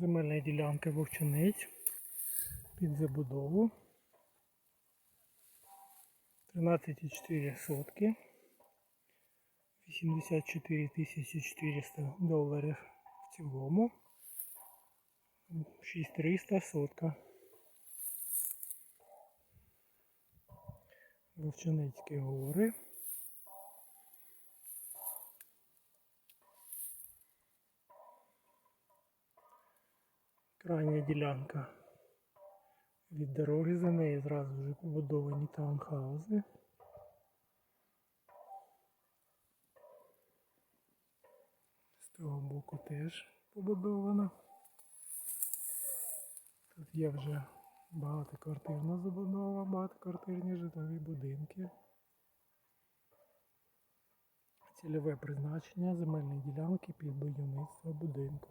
Земельна ділянка вовчанець під забудову. 13,4 сотки. 84 тисячі 400 доларів в цілому. 6300 сотка. Вовчанецькі гори. Крайня ділянка від дороги за нею зразу вже побудовані таунхаузи. З того боку теж побудовано. Тут є вже багатоквартирна забудова, багатоквартирні житлові будинки. Цільове призначення земельної ділянки під будівництво будинку.